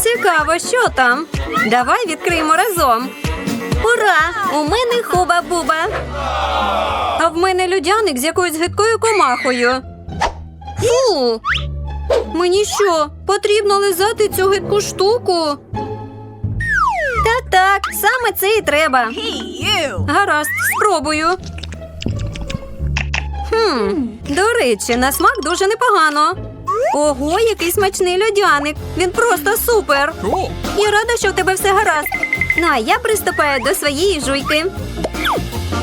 Цікаво, що там. Давай відкриємо разом. Ура! У мене хуба-буба. А в мене людяник з якоюсь гидкою комахою. Фу! Мені що, потрібно лизати цю гидку штуку? Так, так, саме це і треба. Гаразд, спробую. Хм, до речі, на смак дуже непогано. Ого, який смачний льодяник. Він просто супер. Я рада, що в тебе все гаразд. Ну, а я приступаю до своєї жуйки.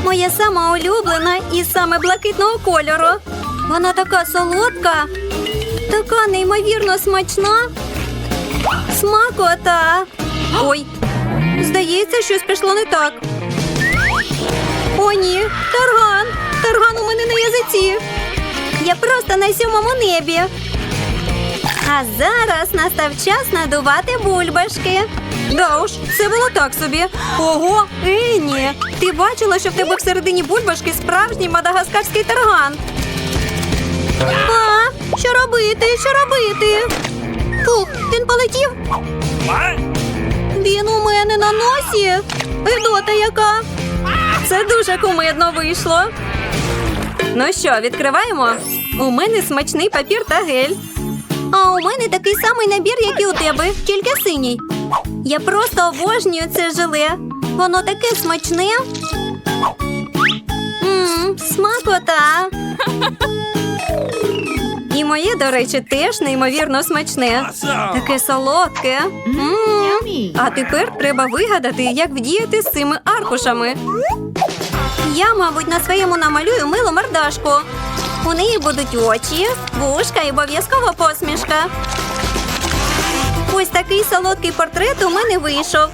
Моя сама улюблена і саме блакитного кольору. Вона така солодка, така неймовірно смачна. Смакота. Ой, здається, щось пішло не так. О, ні, тарган! Тарган у мене на язиці. Я просто на сьомому небі. А зараз настав час надувати бульбашки. Да уж, це було так собі. Ого, Ені, ти бачила, що в тебе всередині бульбашки справжній мадагаскарський тарган. А, що робити? Що робити? Фух, він полетів. Він у мене на носі. Гидота яка. Це дуже кумедно вийшло. Ну що, відкриваємо? У мене смачний папір та гель. А у мене такий самий набір, як і у тебе, тільки синій. Я просто обожнюю це желе. Воно таке смачне. Мм, смакота. І моє, до речі, теж неймовірно смачне. Таке солодке. М. А тепер треба вигадати, як вдіяти з цими аркушами. Я, мабуть, на своєму намалюю милу мордашку. У неї будуть очі, вушка і обов'язково посмішка. Ось такий солодкий портрет у мене вийшов.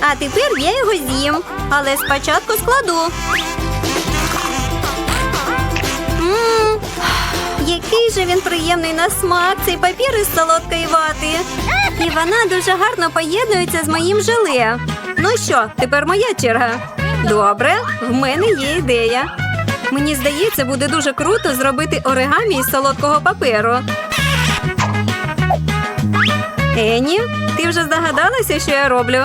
А тепер я його з'їм, але спочатку складу. М, який же він приємний на смак, цей папір із солодкої вати. І вона дуже гарно поєднується з моїм желе. Ну що, тепер моя черга. Добре, в мене є ідея. Мені здається, буде дуже круто зробити оригамі із солодкого паперу. Ені, ти вже здогадалася, що я роблю?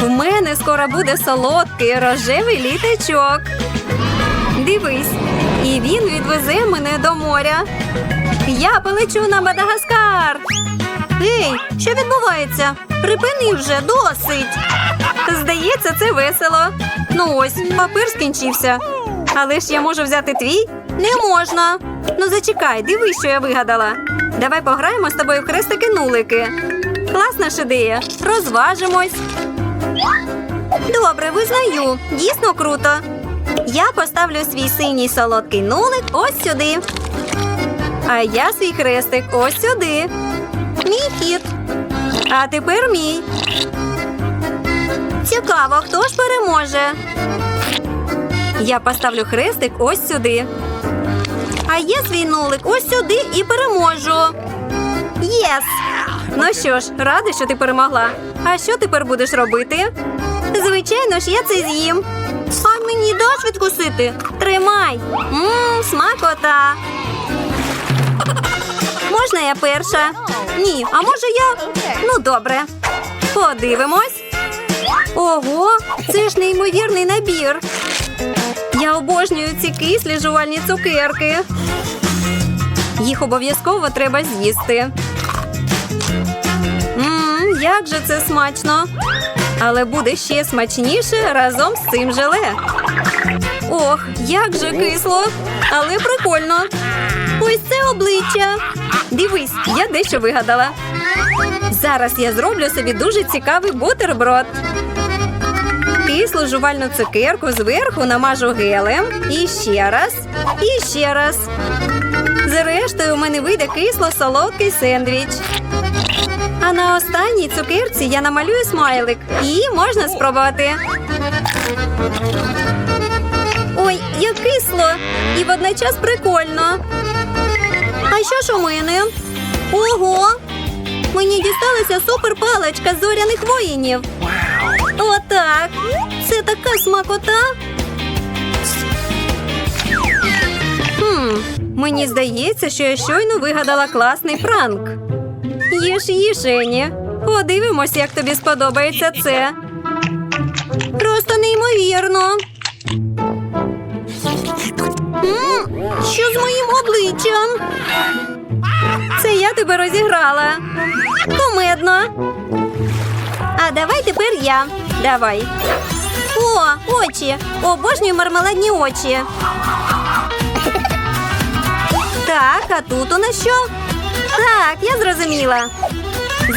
В мене скоро буде солодкий рожевий літачок. Дивись, і він відвезе мене до моря. Я полечу на Мадагаскар. Ей, що відбувається? Припини вже досить. Здається, це весело. Ну ось, папір скінчився. Але ж я можу взяти твій? Не можна. Ну зачекай, дивись, що я вигадала. Давай пограємо з тобою в хрестики-нулики. Класна ж ідея. Розважимось. Добре, визнаю. Дійсно круто. Я поставлю свій синій солодкий нулик ось сюди. А я свій хрестик ось сюди. Мій хід. А тепер мій. Цікаво, хто ж переможе. Я поставлю хрестик ось сюди. А я свій нулик ось сюди і переможу. Єс! Ну що ж, рада, що ти перемогла. А що тепер будеш робити? Звичайно ж, я це з'їм. А мені даш відкусити? Тримай. Мм, смакота. Можна я перша? Ні, а може я? Ну, добре. Подивимось. Ого, це ж неймовірний набір. Я обожнюю ці кислі жувальні цукерки. Їх обов'язково треба з'їсти. Мм, як же це смачно. Але буде ще смачніше разом з цим желе. Ох, як же кисло, але прикольно. Ось це обличчя. Дивись, я дещо вигадала. Зараз я зроблю собі дуже цікавий бутерброд. Кислу жувальну цукерку зверху намажу гелем. І ще раз, і ще раз. Зрештою, у мене вийде кисло-солодкий сендвіч. А на останній цукерці я намалюю смайлик. І можна спробувати. Ой, як кисло! І водночас прикольно. А що ж у мене? Ого! Мені дісталася суперпаличка зоряних воїнів. Отак. Це така смакота. Хм, мені здається, що я щойно вигадала класний пранк. Їж, їж. Подивимось, як тобі сподобається це. Просто неймовірно. Що з моїм обличчям? Це я тебе розіграла. Кумедно. А давай тепер я. Давай. О, очі. Обожнюю мармеладні очі. Так, а тут у нас що? Так, я зрозуміла.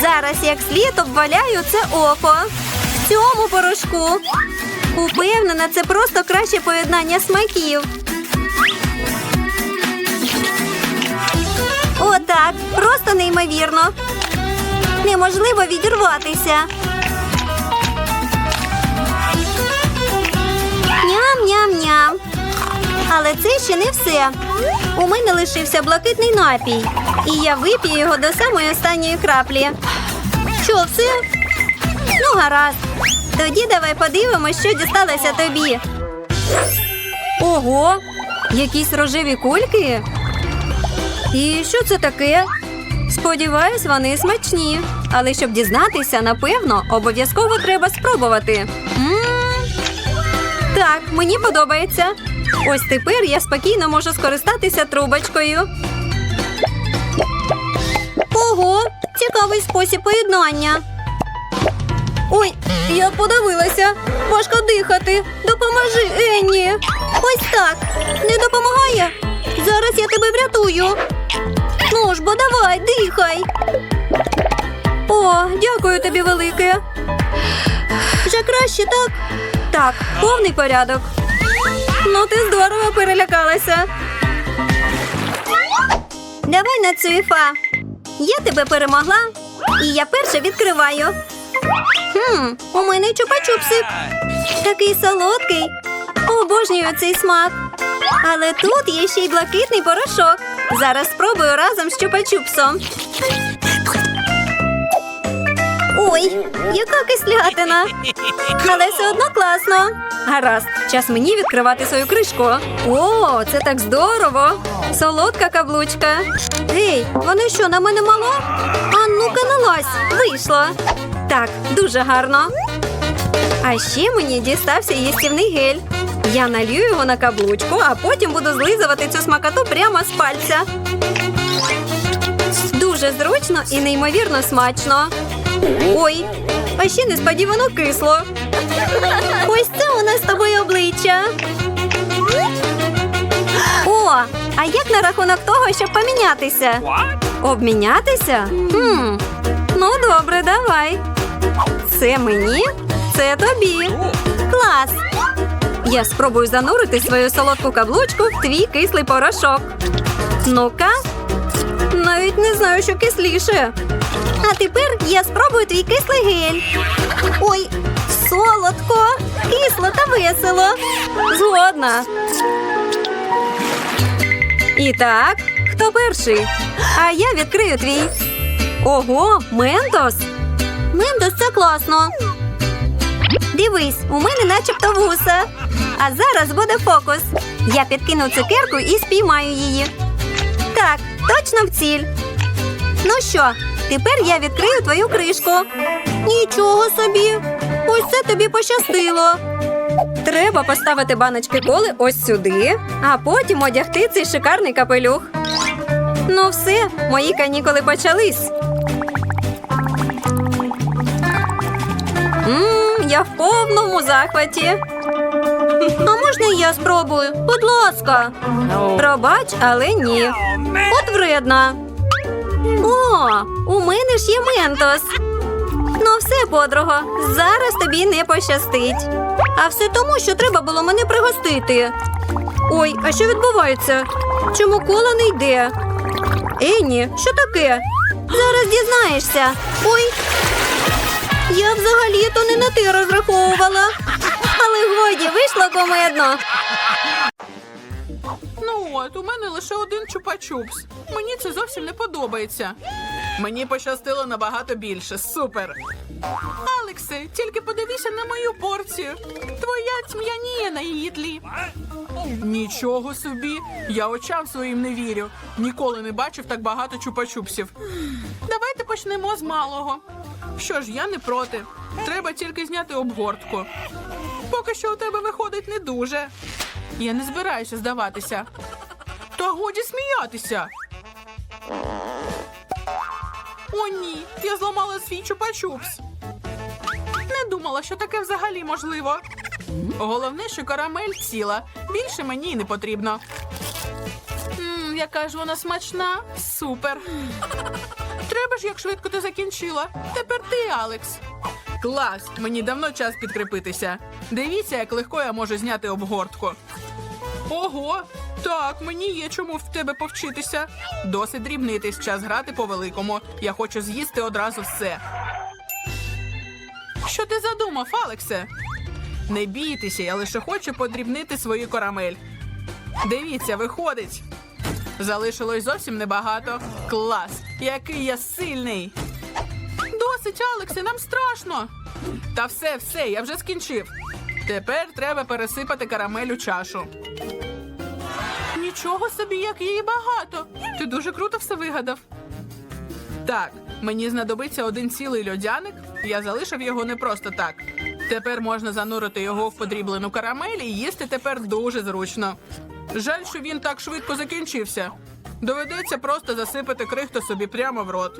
Зараз як слід обваляю це око. В цьому порошку. Упевнена, це просто краще поєднання смаків. Отак, просто неймовірно. Неможливо відірватися. Ням-ням-ням. Але це ще не все. У мене лишився блакитний напій, і я вип'ю його до самої останньої краплі. Що, все? Ну, гаразд. Тоді давай подивимось, що дісталося тобі. Ого, якісь рожеві кульки. І що це таке? Сподіваюсь, вони смачні. Але щоб дізнатися, напевно, обов'язково треба спробувати. Так, мені подобається. Ось тепер я спокійно можу скористатися трубочкою. Ого, цікавий спосіб поєднання. Ой, я подивилася. Важко дихати. Допоможи, Енні. Ось так. Не допомагає. Зараз я тебе врятую. Ну ж бо давай, дихай. О, дякую тобі велике. Вже краще, так? Так, повний порядок. Ну, ти здорово перелякалася. Давай на цвіфа. Я тебе перемогла, і я перша відкриваю. Хм, у мене чупа-чупсик. Такий солодкий. Обожнюю цей смак. Але тут є ще й блакитний порошок. Зараз спробую разом з чупа-чупсом. Ой, яка кислятина. Але все одно класно. Гаразд, час мені відкривати свою кришку. О, це так здорово! Солодка каблучка. Гей, вони що, на мене мало? А ну-ка налазь, вийшло. Так, дуже гарно. А ще мені дістався їстівний гель. Я налью його на каблучку, а потім буду злизувати цю смакоту прямо з пальця. Дуже зручно і неймовірно смачно. Ой, а ще несподівано кисло. Ось це у нас з тобою обличчя. О, а як на рахунок того, щоб помінятися? Обмінятися? Хм, ну добре, давай. Це мені, це тобі. Клас. Я спробую занурити свою солодку каблучку в твій кислий порошок. Ну-ка, навіть не знаю, що кисліше. А тепер я спробую твій кислий гель. Ой, солодко, кисло та весело. Згодна. І так, хто перший? А я відкрию твій. Ого, ментос. Ментос це класно. Дивись, у мене начебто вуса. А зараз буде фокус. Я підкину цукерку і спіймаю її. Так, точно в ціль. Ну що, тепер я відкрию твою кришку. Нічого собі. Ось це тобі пощастило. Треба поставити баночки коли ось сюди, а потім одягти цей шикарний капелюх. Ну все, мої канікули почались. Мм, я в повному захваті. А можна я спробую? Будь ласка. Пробач, але ні. От вредна. О, у мене ж є ментос. Ну все, подруго, зараз тобі не пощастить. А все тому, що треба було мене пригостити. Ой, а що відбувається? Чому кола не йде? Енні, що таке? Зараз дізнаєшся. Ой. Я взагалі-то не на ти розраховувала. Але годі вийшло комедно. Ну от, у мене лише один чупа-чупс. Мені це зовсім не подобається. Мені пощастило набагато більше. Супер. Алексе, тільки подивися на мою порцію. Твоя тьмяніє на її тлі. Нічого собі. Я очам своїм не вірю. Ніколи не бачив так багато чупа-чупсів. Давайте почнемо з малого. Що ж, я не проти. Треба тільки зняти обгортку. Поки що у тебе виходить не дуже. Я не збираюся здаватися. Та годі сміятися. О, ні, я зламала свій чупа-чупс. Не думала, що таке взагалі можливо. Головне, що карамель ціла. Більше мені й не потрібно. Мм, яка ж вона смачна. Супер. Треба ж, як швидко ти закінчила. Тепер ти, Алекс. Клас! Мені давно час підкріпитися. Дивіться, як легко я можу зняти обгортку. Ого! Так, мені є чому в тебе повчитися. Досить дрібнитись, час грати по великому. Я хочу з'їсти одразу все. Що ти задумав, Алексе? Не бійтеся, я лише хочу подрібнити свою карамель. Дивіться, виходить. Залишилось зовсім небагато. Клас! Який я сильний! Досить, Алексе, нам страшно. Та все, все, я вже скінчив. Тепер треба пересипати карамель у чашу. Нічого собі, як її багато. Ти дуже круто все вигадав. Так, мені знадобиться один цілий льодяник. Я залишив його не просто так. Тепер можна занурити його в подріблену карамель і їсти тепер дуже зручно. Жаль, що він так швидко закінчився. Доведеться просто засипати крихту собі прямо в рот.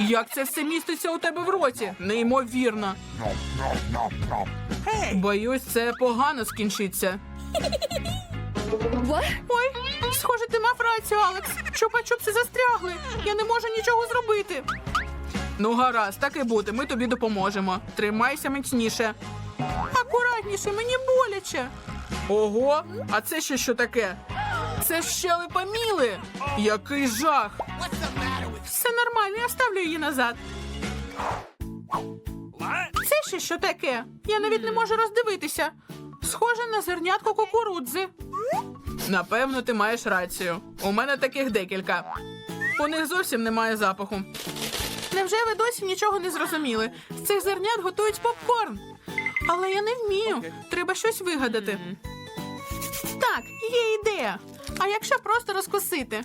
Як це все міститься у тебе в роті? Неймовірно. Боюсь, це погано скінчиться. Ой, схоже, ти мав рацію, Алекс. Чупа-чупси застрягли. Я не можу нічого зробити. Ну, гаразд, так і буде. Ми тобі допоможемо. Тримайся міцніше. Акуратніше, мені боляче. Ого, а це ще що таке? Це щелепа Міли. Який жах. Нормально, я ставлю її назад. Це ще що таке? Я навіть не можу роздивитися. Схоже на зернятко кукурудзи. Напевно, ти маєш рацію. У мене таких декілька. У них зовсім немає запаху. Невже ви досі нічого не зрозуміли? З цих зернят готують попкорн. Але я не вмію. Треба щось вигадати. Так, є ідея. А якщо просто розкусити?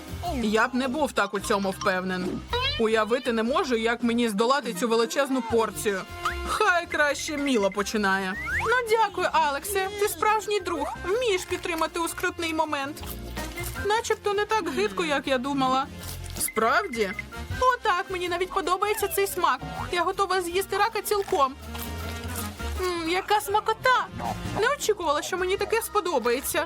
Я б не був так у цьому впевнений. Уявити не можу, як мені здолати цю величезну порцію. Хай краще Міла починає. Ну дякую, Алексе. Ти справжній друг. Вмієш підтримати у скрутний момент. Начебто не так гидко, як я думала. Справді? О, так, мені навіть подобається цей смак. Я готова з'їсти рака цілком. М, яка смакота! Не очікувала, що мені таке сподобається.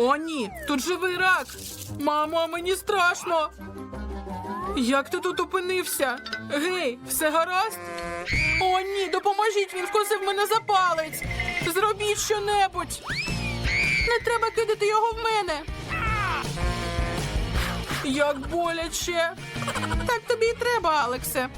О, ні, тут живий рак. Мамо, мені страшно. Як ти тут опинився? Гей, все гаразд? О, ні, допоможіть, він вкусив мене за палець. Зробіть щонебудь. Не треба кидати його в мене. Як боляче. Так тобі і треба, Алексе.